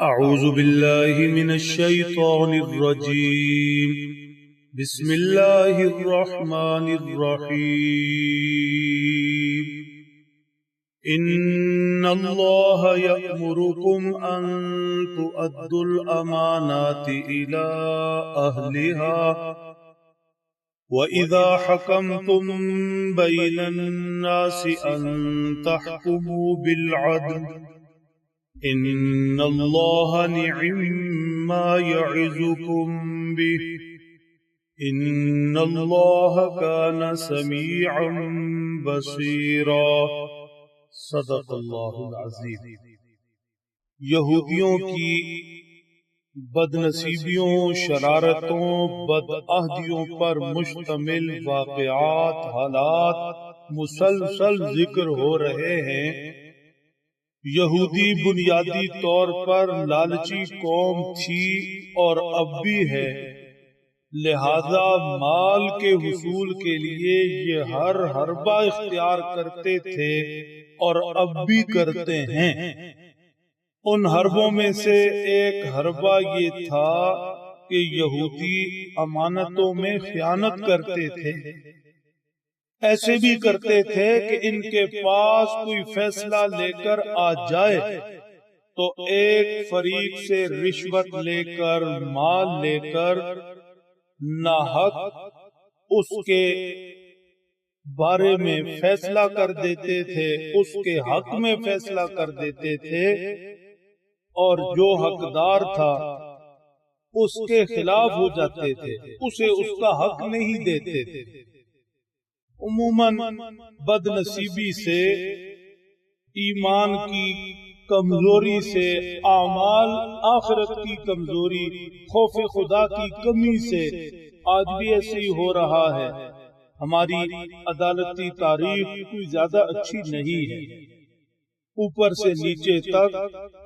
أعوذ بالله من الشيطان الرجيم. بسم الله الرحمن الرحيم. إن الله يأمركم أن تؤدوا الأمانات إلى أهلها. وإذا حكمتم بين الناس أن تحكموا بالعدل إن الله نعم ما يعزكم به إن الله كان سميعا بصيرا. صدق اللہ العظیم. یہودیوں کی بد نصیبیوں شرارتوں بد عہدیوں پر مشتمل واقعات حالات مسلسل ذکر ہو رہے ہیں۔ یہودی بنیادی طور پر لالچی قوم تھی اور اب بھی ہے۔ لہذا مال کے حصول کے لیے یہ ہر حربہ اختیار کرتے تھے اور اب بھی کرتے ہیں۔ ان حربوں میں سے ایک حربہ یہ تھا کہ یہودی امانتوں میں خیانت کرتے تھے۔ ایسے بھی کرتے تھے کہ ان کے پاس کوئی فیصلہ لے کر آ جائے۔ تو ایک فریق سے رشوت لے کر مال لے کر نہ حق اس کے بارے میں فیصلہ کر دیتے تھے، اس کے حق میں فیصلہ کر دیتے تھے۔ اور جو حقدار تھا، اس کے خلاف ہو جاتے تھے، اسے اس کا حق نہیں دیتے تھے۔ عموماً بد نصیبی سے، ایمان کی کمزوری سے، اعمال آخرت کی کمزوری، خوف خدا کی کمی سے آج بھی ایسے ہی ہو رہا ہے۔ ہماری عدالتی تاریخ کوئی زیادہ اچھی نہیں ہے۔ اوپر سے نیچے تک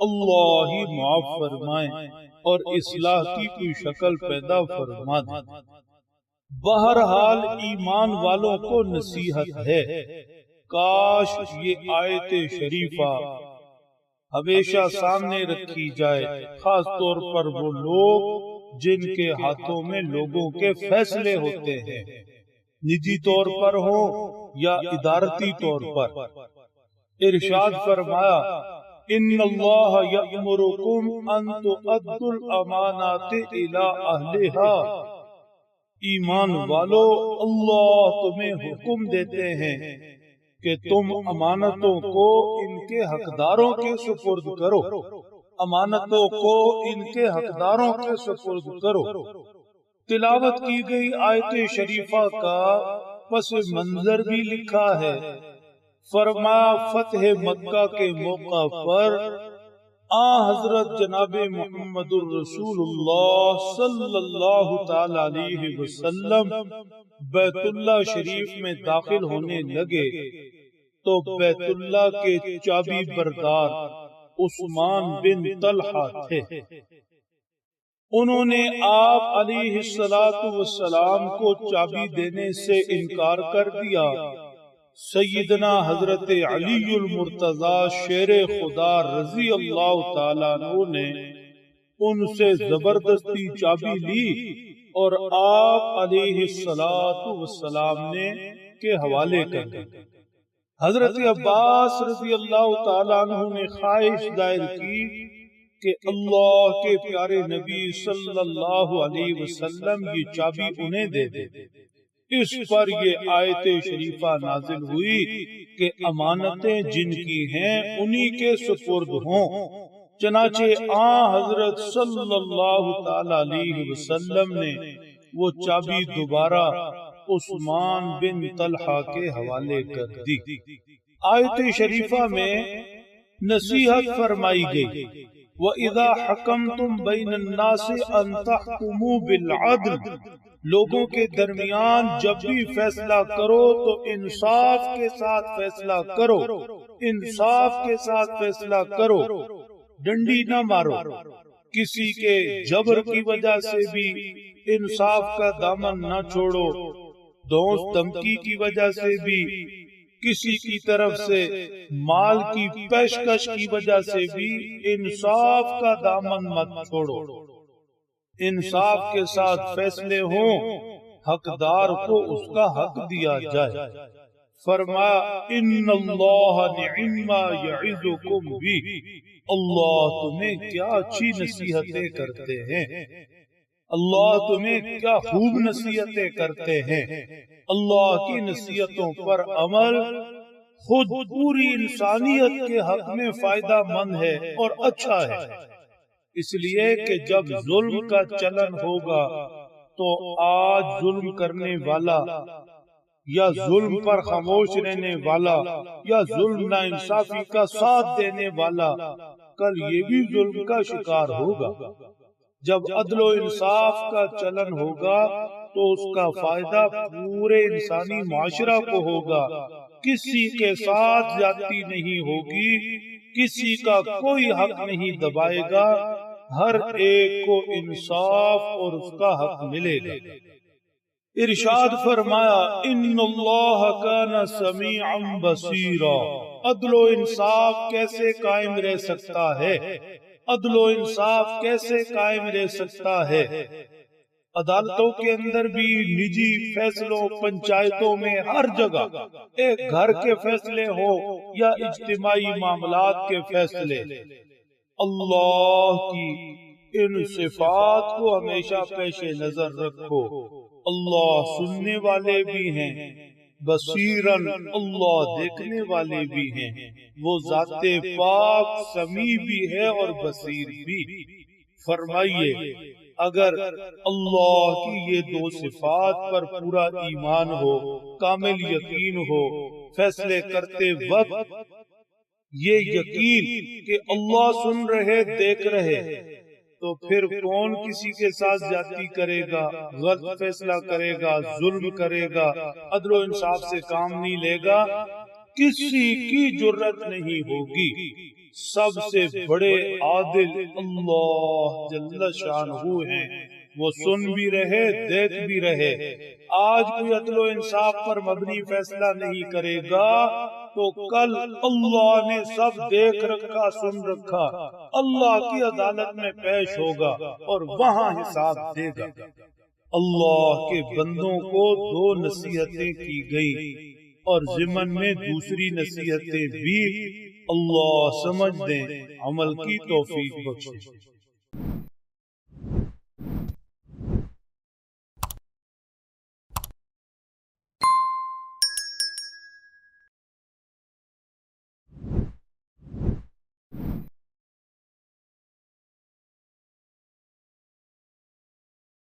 اللہ ہی معاف فرمائے اور اصلاح کی کوئی شکل پیدا فرما دے۔ بہرحال ایمان والوں کو نصیحت ہے۔ کاش یہ آیت شریفہ ہمیشہ سامنے رکھی جائے، خاص طور پر وہ لوگ جن کے ہاتھوں میں لوگوں کے فیصلے ہوتے ہیں۔ نجی طور پر ہو یا ادارتی طور پر۔ ارشاد فرمایا، ان اللہ یأمرکم ان تؤدوا الامانات الى اہلها ایمان والو اللہ تمہیں حکم دیتے ہیں کہ تم امانتوں کو ان کے حقداروں کے سپرد کرو۔ امانتوں کو ان کے حقداروں کے سپرد کرو۔ تلاوت کی گئی آیت شریفہ کا پس منظر بھی لکھا ہے۔ فرما فتح مکہ کے موقع پر آ حضرت جناب محمد الرسول اللہ صلی اللہ تعالی علیہ وسلم بیت اللہ شریف میں داخل ہونے لگے تو بیت اللہ کے چابی بردار عثمان بن طلحہ تھے۔ انہوں نے آپ علیہ السلام کو چابی دینے سے انکار کر دیا۔ سیدنا حضرت علی المرتضی شیر خدا رضی اللہ تعالیٰ نے ان سے زبردستی چابی لی اور آپ علیہ السلام نے کے حوالے کر دی۔ حضرت عباس رضی اللہ تعالیٰ عنہ نے خواہش دائر کی کہ اللہ کے پیارے نبی صلی اللہ علیہ وسلم یہ چابی انہیں دے دے۔ اس پر یہ آیت شریفہ نازل ہوئی کہ امانتیں جن کی ہیں انہی کے سپرد ہوں۔ چنانچہ آ حضرت صلی اللہ تعالی علیہ وسلم نے وہ چابی دوبارہ عثمان بن طلحہ کے حوالے کر دی۔ آیت شریفہ میں نصیحت فرمائی گئی۔ وَإِذَا حَكَمْتُمْ بَيْنَ النَّاسِ أَن تَحْكُمُوا بِالْعَدْلِ لوگوں کے درمیان جب بھی فیصلہ کرو تو انصاف کے ساتھ فیصلہ کرو انصاف کے ساتھ فیصلہ کرو ڈنڈی نہ مارو کسی کے جبر کی وجہ سے بھی انصاف کا دامن نہ چھوڑو۔ دوست دمکی کی وجہ سے بھی کسی کی طرف سے مال کی پیشکش کی وجہ سے بھی انصاف کا دامن مت چھوڑو۔ انصاف کے ساتھ فیصلے ہوں، حقدار کو اس کا حق دیا جائے۔ فرمایا، ان اللہ نعما یعظکم بھی۔ اللہ تمہیں کیا اچھی نصیحتیں کرتے ہیں۔ اللہ تمہیں کیا خوب نصیحتیں کرتے ہیں۔ اللہ کی نصیحتوں پر عمل خود پوری انسانیت کے حق میں فائدہ مند ہے اور اچھا ہے۔ اس لیے کہ جب ظلم کا چلن ہوگا تو آج ظلم کرنے والا یا ظلم پر خاموش رہنے والا یا ظلم نا انصافی کا ساتھ دینے والا کل یہ بھی ظلم کا شکار ہوگا۔ جب عدل و انصاف کا چلن ہوگا تو اس کا فائدہ پورے انسانی معاشرہ کو ہوگا۔ کسی کے ساتھ جاتی نہیں ہوگی، کسی کا کوئی حق نہیں دبائے گا۔ ہر ایک کو انصاف اور اس کا حق ملے گا۔ ارشاد فرمایا، ان اللہ کان سمیعا بصیرا۔ عدل و انصاف کیسے قائم رہ سکتا ہے؟ عدل و انصاف کیسے قائم رہ سکتا ہے؟ عدالتوں کے اندر بھی نجی فیصلوں، پنچایتوں میں ہر جگہ ایک گھر کے فیصلے ہو یا اجتماعی معاملات کے فیصلے۔ اللہ کی ان صفات کو ہمیشہ پیش نظر رکھو۔ اللہ سننے والے بھی ہیں بصیرن اللہ دیکھنے والے بھی ہیں۔ وہ ذات پاک سمی بھی ہے اور بصیر بھی۔ فرمائیے، اگر اللہ کی یہ دو صفات پر پورا ایمان ہو، کامل یقین ہو، فیصلے کرتے وقت یہ یقین کہ اللہ سن رہے، دیکھ رہے، تو پھر کون کسی کے ساتھ جاتی کرے گا، غلط فیصلہ کرے گا، ظلم کرے گا، عدل و انصاف سے کام نہیں لے گا؟ کسی کی جرت نہیں ہوگی۔ سب سے بڑے عادل اللہ جل شان ہیں۔ وہ سن بھی رہے، دیکھ بھی رہے۔ آج کوئی عدل و انصاف پر مبنی فیصلہ نہیں کرے گا تو کل اللہ نے سب دیکھ رکھا، سن رکھا۔ اللہ کی عدالت میں پیش ہوگا اور وہاں حساب دے گا۔ اللہ کے بندوں کو دو نصیحتیں کی گئی اور ضمن میں دوسری نصیحتیں بھی۔ اللہ سمجھ دیں، عمل کی توفیق بخشے۔